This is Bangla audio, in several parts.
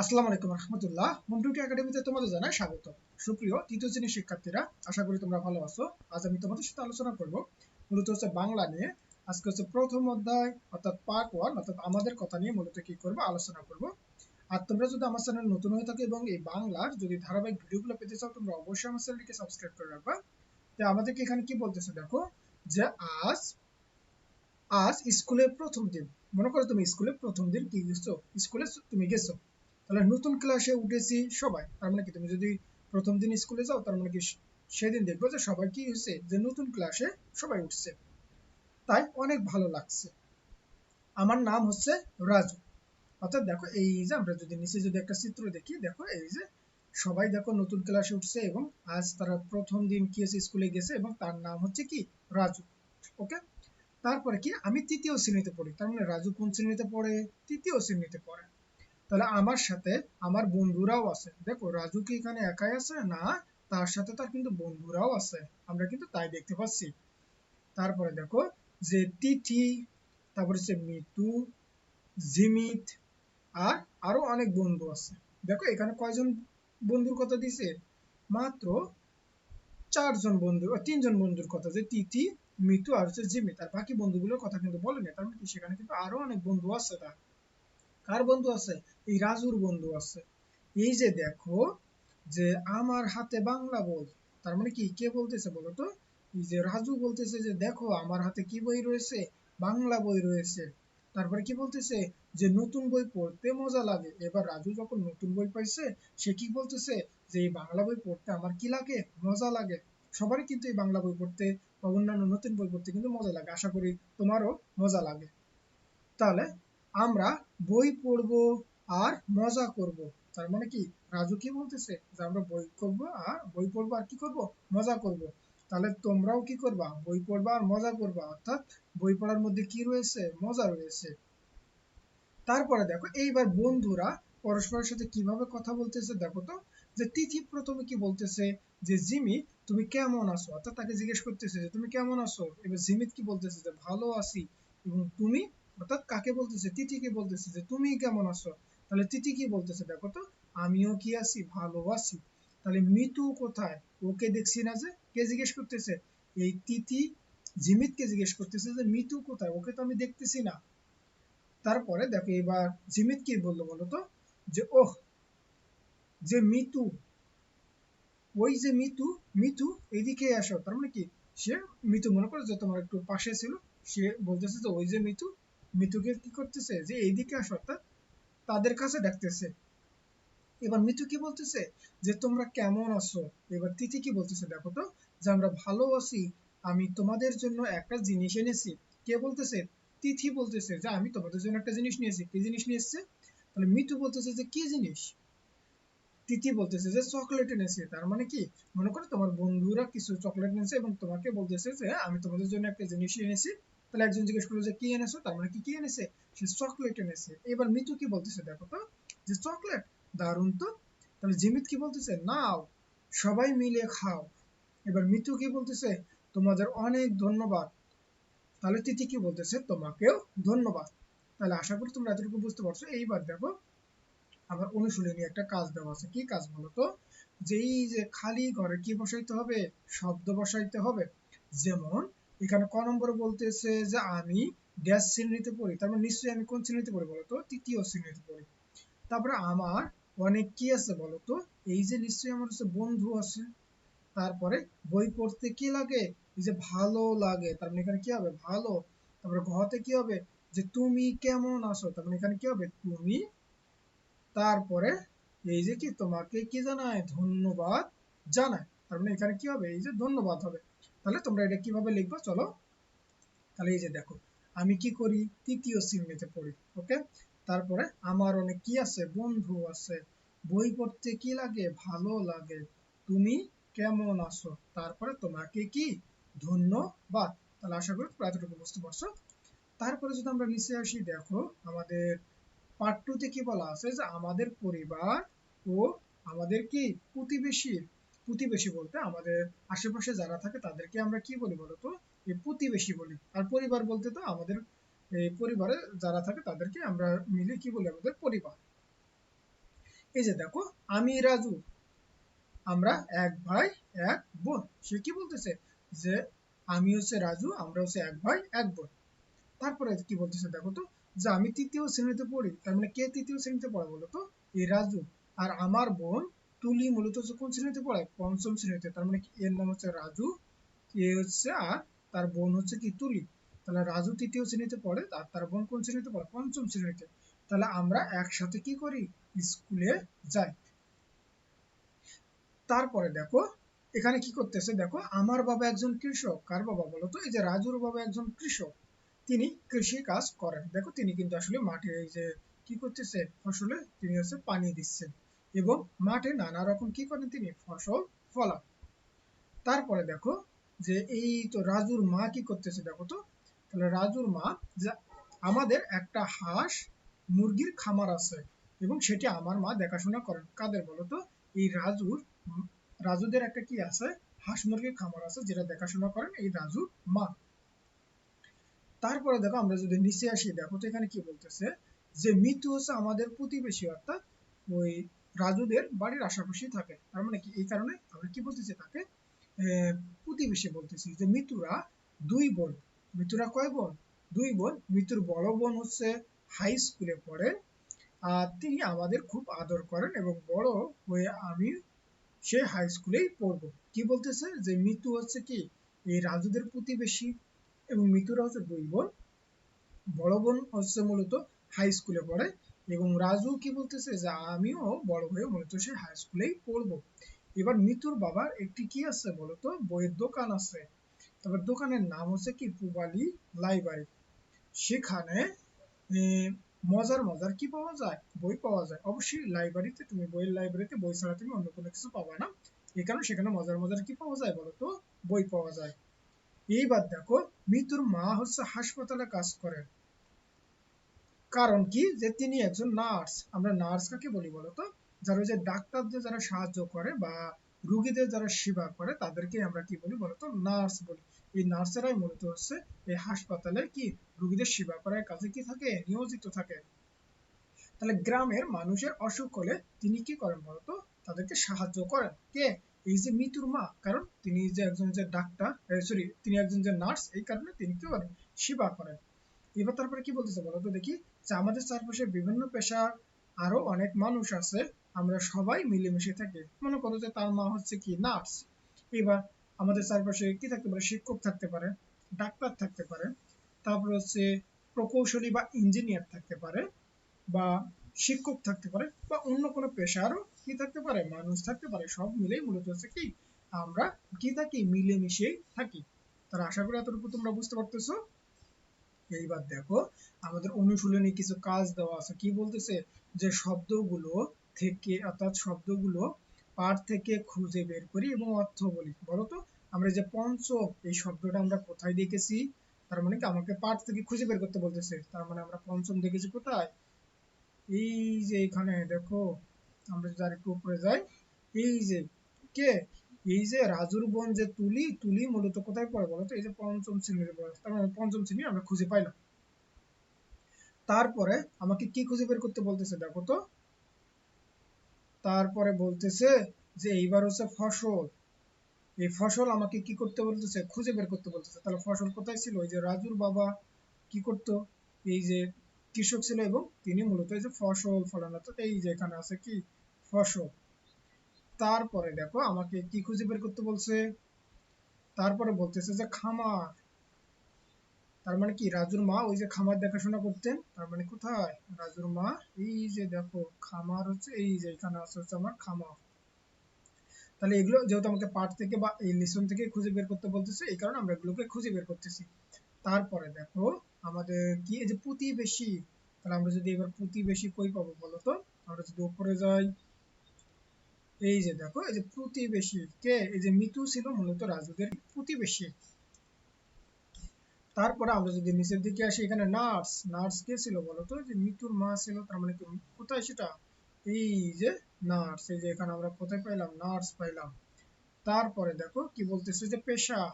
আসসালামু আলাইকুম রহমতুল্লাহ। একাডেমিতে তোমাদের জানাই স্বাগত। সুপ্রিয় তৃতীয় শ্রেণির শিক্ষার্থীরা, আশা করি তোমরা ভালো আছো। আজ আমি তোমাদের সাথে আলোচনা করব মূলত হচ্ছে বাংলা নিয়ে। আজকে হচ্ছে প্রথম অধ্যায়, অর্থাৎ পার্ট ওয়ান অর্থাৎ আমাদের কথা নিয়ে মূলত কি করব, আলোচনা করব। আর তোমরা যদি আমার চ্যানেল নতুন হয়ে থাকে এবং এই বাংলার যদি ধারাবাহিক ভিডিওগুলো পেতে চাও, তোমরা অবশ্যই আমার চ্যানেলটিকে সাবস্ক্রাইব করে রাখবা। তো আমাদেরকে এখানে কি বলতেছে দেখো, যে আজ আজ স্কুলের প্রথম দিন। মনে করো তুমি স্কুলের প্রথম দিন কি গেছো? স্কুলে তুমি গেছো। তাহলে নতুন ক্লাসে উঠেছি সবাই। তার মানে কি, তুমি যদি প্রথম দিন স্কুলে যাও, তার মানে কি সেদিন দেখব যে সবাই কি হয়েছে, যে নতুন ক্লাসে সবাই উঠছে। তাই অনেক ভালো লাগছে। আমার নাম হচ্ছে রাজু। অর্থাৎ দেখো, এই যে আমরা যদি নিচে যদি একটা চিত্র দেখি, দেখো, এই যে সবাই দেখো নতুন ক্লাসে উঠছে এবং আজ তারা প্রথম দিন কি হয়েছে স্কুলে গেছে এবং তার নাম হচ্ছে কি? রাজু। ওকে তারপরে কি? আমি তৃতীয় শ্রেণীতে পড়ি। তার মানে রাজু কোন শ্রেণীতে পড়ে? তৃতীয় শ্রেণীতে পড়ে। তাহলে আমার সাথে আমার বন্ধুরাও আছে। দেখো, রাজু কি এখানে একাই আছে? না, তার সাথে তার কিন্তু বন্ধুরাও আছে। আমরা কিন্তু তাই দেখতে পাচ্ছি। তারপরে দেখো, যে তিথি, তারপরে হচ্ছে মিতু, জিমিত, আর আরও অনেক বন্ধু আছে। দেখো, এখানে কয়জন বন্ধুর কথা দিছে? মাত্র চারজন বন্ধু তিনজন বন্ধুর কথা। যে তিথি, মিতু আর হচ্ছে জিমিত। আর বাকি বন্ধুগুলোর কথা কিন্তু বলেনি তার মানে সেখানে কিন্তু আরও অনেক বন্ধু আছে তার। কার বন্ধু আছে? এই রাজুর বন্ধু আছে। এই যে দেখো যে আমার হাতে বাংলা বই, তার মানে কি? কে বলতেছে বলো তো? এই যে রাজু বলতেছে যে দেখো আমার হাতে কি বই রয়েছে? বাংলা বই রয়েছে। তারপরে কি বলতেছে? যে নতুন বই পড়তে মজা লাগে। এবার রাজু যখন নতুন বই পাইছে, সে কি বলতেছে? যে এই বাংলা বই পড়তে আমার কি লাগে? মজা লাগে। সবারই কিন্তু এই বাংলা বই পড়তে বা অন্যান্য নতুন বই পড়তে কিন্তু মজা লাগে। আশা করি তোমারও মজা লাগে। তাহলে আমরা বই পড়ব আর মজা করব। তার মানে কি? রাজু কি বলতেছে? যে আমরা বই করব আর বই পড়ব আর কি করব? মজা করব। তাহলে তোমরাও কি করবা? বই পড়বা আর মজা করবা। অর্থাৎ বই পড়ার মধ্যে কি রয়েছে? মজা রয়েছে। তারপরে দেখো, এইবার বন্ধুরা পরস্পরের সাথে কীভাবে কথা বলতেছে দেখো তো। যে তিথি প্রথমে কি বলতেছে? যে জিমি, তুমি কেমন আছো? অর্থাৎ তাকে জিজ্ঞেস করতেছে যে, তুমি কেমন আছো? এবার জিমিত কি বলতেছে? যে, ভালো আছি এবং তুমি অর্থাৎ কাকে বলতেছে? তিথিকে বলতেছে যে, তুমি কেমন আছো? তাহলে তিথি কি বলতেছে? দেখো তো, আমিও কি আছি? ভালো আছি তাহলে মিতু কোথায়? ওকে দেখছি না যে, কে জিজ্ঞেস করতেছে? এই তিথি জিমিতকে জিজ্ঞেস করতেছে যে, মিতু কোথায়? ওকে তো আমি দেখতেছি না। তারপরে দেখো, এবার জিমিত কি বলল বলো তো? যে, ওহ, যে মিতু, ওই যে মিতু মিতু, এদিকে আসো। তার মানে কি? সে মিতু মনে করো যে, তোমার একটু পাশে ছিল। সে বলতেছে যে, ওই যে মিতু মিতুকে কি করতেছে? যে এইদিকে আসো, অর্থাৎ তাদের কাছে ডাকতেছে। এবার মিতু কি বলতেছে? যে তোমরা কেমন আছো? এবার তিথি কি বলতেছে? দেখো তো, যে আমরা ভালো আছি, আমি তোমাদের জন্য একটা জিনিস এনেছি। কে বলতেছে? তিথি বলতেছে যে আমি তোমাদের জন্য একটা জিনিস নিয়েছি। কি জিনিস নিয়ে এসছে? তাহলে মিতু বলতেছে যে কি জিনিস? তিথি বলতেছে যে চকলেট এনেছে। তার মানে কি? মনে করো তোমার বন্ধুরা কিছু চকলেট এনেছে এবং তোমাকে বলতেছে যে আমি তোমাদের জন্য একটা জিনিস এনেছি। তাহলে একজন জিজ্ঞেস করল যে, কি এনেছো? তার মানে কি কি এনেছে? সে চকলেট এনেছে। এবার মিতু কি বলতেছে দেখো তো? যে চকলেট দারুণ তো? তাহলে জিমিত কি বলতেছে? নাও, সবাই মিলে খাও। এবার মিতু কি বলতেছে? তোমাদের অনেক ধন্যবাদ। তাহলে তিথি কি বলতেছে? তোমাকেও ধন্যবাদ। তাহলে আশা করি তোমরা এতটুকু বুঝতে পারছ। এইবার দেখো, আবার অনুশীলনী একটা কাজ দেওয়া আছে। কি কাজ বলতো যেই যে খালি ঘরে কি বসাইতে হবে? শব্দ বসাইতে হবে। যেমন এখানে ক নম্বরে বলতেছে যে আমি ড্যাশ শ্রেণীতে পড়ি। তার মানে নিশ্চয়ই আমি কোন শ্রেণীতে পড়ি বলতো তৃতীয় শ্রেণীতে পড়ি। তারপরে আমার অনেক কি আছে বলতো এই যে নিশ্চয়ই আমার হচ্ছে বন্ধু আছে। তারপরে বই পড়তে কি লাগে? এই যে ভালো লাগে। তার মানে এখানে কি হবে? ভালো। তারপরে ঘতে কি হবে? যে তুমি কেমন আছো? তার মানে এখানে কি হবে? তুমি। তারপরে এই যে কি? তোমাকে কি জানায়? ধন্যবাদ জানায়। তার মানে এখানে কি হবে? এই যে ধন্যবাদ হবে। তাহলে তোমরা এটা কীভাবে লিখব? চলো। তাহলে এই যে দেখো, আমি কি করি? তৃতীয় শ্রেণীতে পড়ি, ওকে? তারপরে আমার অনেক কি আছে? বন্ধু আছে। বই পড়তে কি লাগে? ভালো লাগে। তুমি কেমন আছো? তারপরে তোমাকে কি? ধন্যবাদ। তাহলে আশা করি তোমরা এতটুকু বুঝতে পারছ। তারপরে যদি আমরা নিচে আসি, দেখো, আমাদের পার্ট টুতে কি বলা আছে? যে আমাদের পরিবার ও আমাদের কি? প্রতিবেশী। প্রতিবেশী বলতে আমাদের আশেপাশে যারা থাকে তাদেরকে আমরা কি বলি বলতো? এই প্রতিবেশী বলি। আর পরিবার বলতে তো আমাদের এই পরিবারে যারা থাকে তাদেরকে আমরা মিলে কি বলি? আমাদের পরিবার। এই যে দেখো, আমি রাজু, আমরা এক ভাই, এক বোন। সে কি বলতেছে? যে আমি হচ্ছে রাজু, আমরা হচ্ছে এক ভাই, এক বোন। তারপরে কি বলতেছে দেখো তো? যে আমি তৃতীয় শ্রেণীতে পড়ি, তার মানে কে তৃতীয় শ্রেণীতে পড়ে বলো তো এই রাজু। আর আমার বোন তুলি মূলত হচ্ছে কোন শ্রেণীতে পড়ে পঞ্চম শ্রেণীতে। তার মানে এর নাম হচ্ছে রাজু এ হচ্ছে আর তার বোন হচ্ছে কি? তুলি। তাহলে রাজু তৃতীয় শ্রেণীতে পড়ে, আর তার বোন কোন শ্রেণীতে পড়ে? পঞ্চম শ্রেণীতে। তাহলে আমরা একসাথে কি করি? স্কুলে যাই। তারপরে দেখো, এখানে কি করতেছে? দেখো, আমার বাবা একজন কৃষক। কার বাবা বলো তো? এই যে রাজুর বাবা একজন কৃষক। তিনি কৃষি কাজ করেন। দেখো, তিনি কিন্তু আসলে মাঠে এই যে কি করতেছে? ফসলে তিনি হচ্ছে পানি দিচ্ছেন। এবং মাঠে নানা রকম কি করেন তিনি? ফসল ফলান তারপরে দেখো যে এই তো রাজুর মা কি করতেছে দেখো তো। তাহলে রাজুর মা আমাদের একটা হাঁস মুরগির খামার আছে এবং সেটি আমার মা দেখাশোনা করেন। কাদের বলো তো? এই রাজুর, রাজুদের একটা কি আছে? হাঁস মুরগির খামার আছে যেটা দেখাশোনা করেন এই রাজুর মা। তারপরে দেখো আমরা যদি নিচে আসি, দেখো তো এখানে কি বলতেছে? যে মৃত্যু হচ্ছে আমাদের প্রতিবেশী, অর্থাৎ ওই রাজুদের বাড়ির আশেপাশে থাকে। তার মানে কি? এই কারণে আমরা কি বলতেছি? তাকে প্রতিবেশী বলতেছি যে মৃত্যুরা দুই বোন। মৃত্যুরা কয় বোন? দুই বোন। মৃত্যুর বড় বোন হচ্ছে হাই স্কুলে পড়েন আর তিনি আমাদের খুব আদর করেন এবং বড় হয়ে আমি সে হাই স্কুলেই পড়ব। কি বলতেছে? যে মৃত্যু হচ্ছে কি? এই রাজুদের প্রতিবেশী এবং মৃত্যুরা হচ্ছে দুই বোন। বড় বোন হচ্ছে মূলত হাই স্কুলে পড়ে। এবং রাজু কি বলতেছে যে, আমিও বড় হয়ে মূলত সে হাই স্কুলেই পড়ব। এবার মিতুর বাবার একটি কি আছে বলতো? বইয়ের দোকান আছে। তারপর দোকানের নাম হচ্ছে কি? পুবালি লাইব্রেরি। সেখানে মজার মজার কি পাওয়া যায়? বই পাওয়া যায়। অবশ্যই লাইব্রেরিতে, তুমি বইয়ের লাইব্রেরিতে বই ছাড়া তুমি অন্য কোনো কিছু পাবা না। এই কারণে সেখানে মজার মজার কি পাওয়া যায় বলতো? বই পাওয়া যায়। এইবার দেখো মৃত্যুর মা হচ্ছে হাসপাতালে কাজ করেন কারণ কি? যে তিনি একজন নার্স। আমরা নার্স কাকে বলি বলতো? যারা যে ডাক্তারদের যারা সাহায্য করে বা রুগীদের যারা সেবা করে তাদেরকে আমরা কি বলি বলতো? নার্স বলি। এই নার্সেরাই মূলত হচ্ছে এই হাসপাতালে কি? রুগীদের সেবা করার কাজে কি থাকে? নিয়োজিত থাকে। তাহলে গ্রামের মানুষের অসুখ হলে তিনি কি করেন বলতো? তাদেরকে সাহায্য করেন। কে? এই যে মৃত্যুর মা। কারণ তিনি যে একজন যে ডাক্তার সরি তিনি একজন যে নার্স, এই কারণে তিনি কি করেন? সেবা করেন। এবার তারপরে কি বলতেছে বলতো দেখি? যে আমাদের চারপাশে বিভিন্ন পেশা আরও অনেক মানুষ আছে, আমরা সবাই মিলেমিশে থাকি। মনে করো যে তার মা হচ্ছে কি নার্স। এবার আমাদের চারপাশে কি থাকতে পারে? শিক্ষক থাকতে পারে, ডাক্তার থাকতে পারে, তারপর হচ্ছে প্রকৌশলী বা ইঞ্জিনিয়ার থাকতে পারে, বা শিক্ষক থাকতে পারে, বা অন্য কোনো পেশারও কি থাকতে পারে? মানুষ থাকতে পারে। সব মিলেই মূলত হচ্ছে কি, আমরা কি থাকি? মিলেমিশে থাকি। তার আশা করি এতটুকু তোমরা বুঝতে পারতেছো। এইবার দেখো, আমাদের অনুশীলনী কিছু কাজ দেওয়া আছে। কি বলতেছে? যে শব্দগুলো থেকে, অর্থাৎ শব্দগুলো পাঠ থেকে খুঁজে বের করি এবং অর্থ বলি। বলতো, আমরা যে পঞ্চম এই শব্দটা আমরা কোথায় দেখেছি? তার মানে কি আমাকে পাঠ থেকে খুঁজে বের করতে বলতেছে। তার মানে আমরা পঞ্চম দেখেছি কোথায়? এই যে এখানে, দেখো, আমরা যদি আরেকটু উপরে যাই, এই যে, কে? এই যে রাজুর বোন যে তুলি তুলি মূলত কোথায় পড়ে বলতো? এই যে পঞ্চম শ্রেণীতে পড়ে তার মানে পঞ্চম শ্রেণি আমরা খুঁজে পাইলাম তারপরে আমাকে কি খুঁজে বের করতে বলতেছে দেখো তো। তারপরে বলতেছে যে এইবার হচ্ছে ফসল। এই ফসল আমাকে কি করতে বলতেছে? খুঁজে বের করতে বলতেছে। তাহলে ফসল কোথায় ছিল? ওই যে রাজুর বাবা কি করতো? এই যে কৃষক ছিল এবং তিনি মূলত এই যে ফসল ফলানো। এই যে এখানে আছে কি? ফসল। তারপরে দেখো আমাকে কি খুঁজে বের করতে বলছে? তারপরে বলতেছে যে খামার। তার মানে কি? রাজুর মা ওই যে খামার দেখাশোনা করতেন। তার মানে কোথায়? রাজুর মা, এই যে দেখো, খামার হচ্ছে এই যে, এখানে আছে হচ্ছে আমার খামার। তাহলে এগুলো যেহেতু আমাকে পাঠ থেকে বা এই লেসন থেকে খুঁজে বের করতে বলতেছে, এই কারণে আমরা এগুলোকে খুঁজে বের করতেছি। তারপরে দেখো, আমাদের কি? এই যে প্রতিবেশী। তাহলে আমরা যদি এবার প্রতিবেশী কই পাবো বলো তো? আমরা যদি উপরে যাই এই যে দেখো, এই যে প্রতিবেশী কে এই যে মিতু ছিল মূলত রাজুদের প্রতিবেশী। তারপরে আমরা যদি নিচের দিকে আসি, এখানে নার্স নার্স কে ছিল বলতো? যে মিতুর মা ছিল, তার মানে কোথায় সেটা? এই যে নার্স, এই যে এখানে আমরা কোথায় পাইলাম? নার্স পাইলাম। তারপরে দেখো, কি বলতেছে যে পেশা।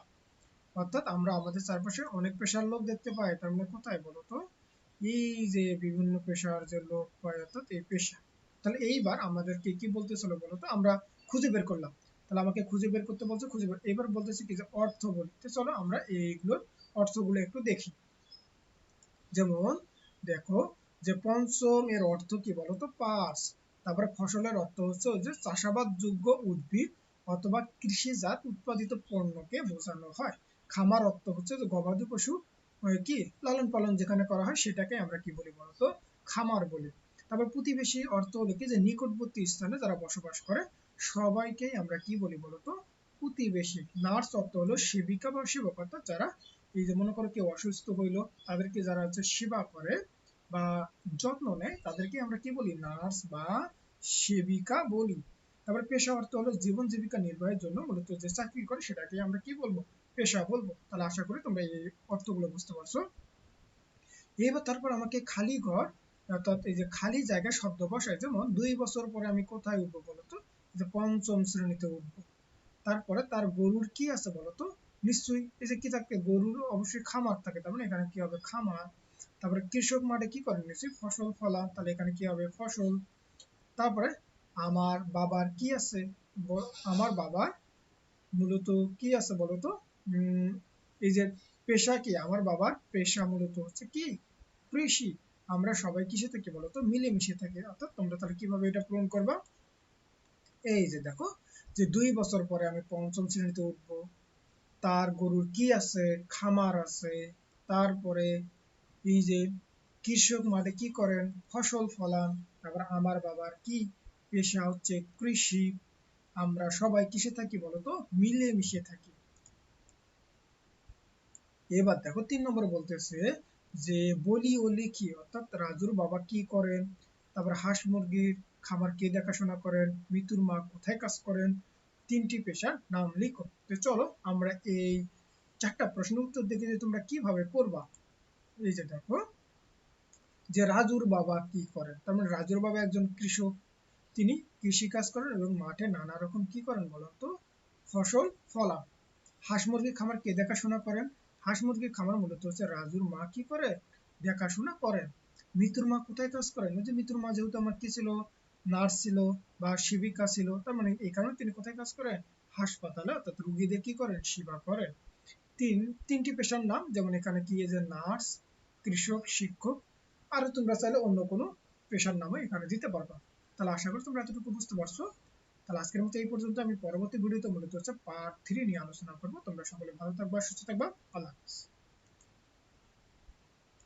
অর্থাৎ আমরা আমাদের চারপাশে অনেক পেশার লোক দেখতে পাই, তার মানে কোথায় বলতো? এই যে বিভিন্ন পেশার যে লোক পাই অর্থাৎ এই পেশা। তাহলে এইবার আমাদেরকে কি বলতেছিল বলতো? আমরা খুঁজে বের করলাম। তাহলে আমাকে খুঁজে বের করতে বলছে, খুঁজে বের এবার বলতেছে কি যে অর্থ বলতে চলো আমরা এইগুলোর অর্থগুলো একটু দেখি। যেমন, দেখো যে পঞ্চম এর অর্থ কি বলতো? পাঁচ তারপরে ফসলের অর্থ হচ্ছে যে চাষাবাদ যোগ্য উদ্ভিদ অথবা কৃষিজাত উৎপাদিত পণ্যকে বোঝানো হয়। খামার অর্থ হচ্ছে যে গবাদি পশু কি লালন পালন যেখানে করা হয় সেটাকে আমরা কি বলি বলতো? খামার বলি। তারপর প্রতিবেশী অর্থ হলো কি যে নিকটবর্তী স্থানে যারা বসবাস করে, সবাইকে আমরা কি বলি বলতো? প্রতিবেশী। নার্স অর্থ হলো সেবিকা বা সেবক। অর্থাৎ যারা এই যে মনে করো কেউ অসুস্থ হইল, তাদেরকে যারা হচ্ছে সেবা করে বা যত্ন নেয়, তাদেরকে আমরা কি বলি? নার্স বা সেবিকা বলি। তারপর পেশা অর্থ হলো জীবন জীবিকা নির্বাহের জন্য মূলত যে চাকরি করে, সেটাকে আমরা কি বলব? পেশা বলব। তাহলে আশা করি তোমরা এই অর্থগুলো বুঝতে পারছ। এবার তারপর আমাকে খালি ঘর অর্থাৎ এই যে খালি জায়গায় শব্দ বসায়, যেমন দুই বছর পরে আমি কোথায় উঠবো বলতো? যে পঞ্চম শ্রেণীতে উঠবো। তারপরে তার গরুর কি আছে বলতো? নিশ্চয়ই এই যে কি থাকে? গরুর অবশ্যই খামার থাকে, তার মানে এখানে কি হবে? খামার। তারপরে কৃষক মাঠে কি করে? নিশ্চয়ই ফসল ফলান, তাহলে এখানে কি হবে? ফসল। তারপরে আমার বাবার কি আছে? আমার বাবার মূলত কি আছে বলতো? এই যে পেশা কি? আমার বাবার পেশা মূলত হচ্ছে কি? কৃষি। আমরা সবাই কিসে থাকি বলতো? মিলেমিশে থাকি। অর্থাৎ তোমরা তাহলে কীভাবে এটা পূরণ করবা? এই যে দেখো, যে দুই বছর পরে আমি পঞ্চম শ্রেণীতে উঠব। তার গরুর কি আছে? খামার আছে। তারপরে এই যে কৃষক মাঠে কি করেন? ফসল ফলান। তারপর আমার বাবার কি পেশা হচ্ছে? কৃষি। আমরা সবাই কিসে থাকি বলতো? মিলে মিশে থাকি। এবার দেখো, তিন নম্বর বলতেছে যে বলি ও লিখি, অর্থাৎ রাজুর বাবা কি করেন? তারপর হাঁস মুরগির খামার কে দেখাশোনা করেন? মৃত্যুর মা কোথায় কাজ করেন? তিনটি পেশার নাম লিখো। তো চলো আমরা এই চারটা প্রশ্ন উত্তর দেখে যে তোমরা কীভাবে করবা। এই যে দেখো, যে রাজুর বাবা কি করেন? তার মানে রাজুর বাবা একজন কৃষক। তিনি কৃষি কাজ করেন এবং মাঠে নানা রকম কি করেন বলতো? ফসল ফলান হাঁস মুরগির খামার কে দেখাশোনা করেন? হাঁস মুরগির খামার মূলত হচ্ছে রাজুর মা কি করে? দেখাশোনা করেন। মৃত্যুর মা কোথায় কাজ করেন? যে মৃত্যুর মা যেহেতু আমার কি ছিল? নার্স ছিল বা সেবিকা ছিল, তার মানে এই কারণে তিনি কোথায় কাজ করেন? হাসপাতালে, অর্থাৎ রুগীদের কি করেন? সেবা করেন। তিন, তিনটি পেশার নাম, যেমন এখানে কি যে নার্স, কৃষক, শিক্ষক, আর তোমরা চাইলে অন্য কোনো পেশার নামও এখানে দিতে পারবা। তাহলে আশা করি তোমরা এতটুকু বুঝতে পারছ। তাহলে আজকের মতো এই পর্যন্ত। আমি পরবর্তী ভিডিওতে মূলত হচ্ছে পার্ট থ্রি নিয়ে আলোচনা করব। তোমরা সকলে ভালো থাকবা, সুস্থ থাকবা। আল্লাহ হাফিজ।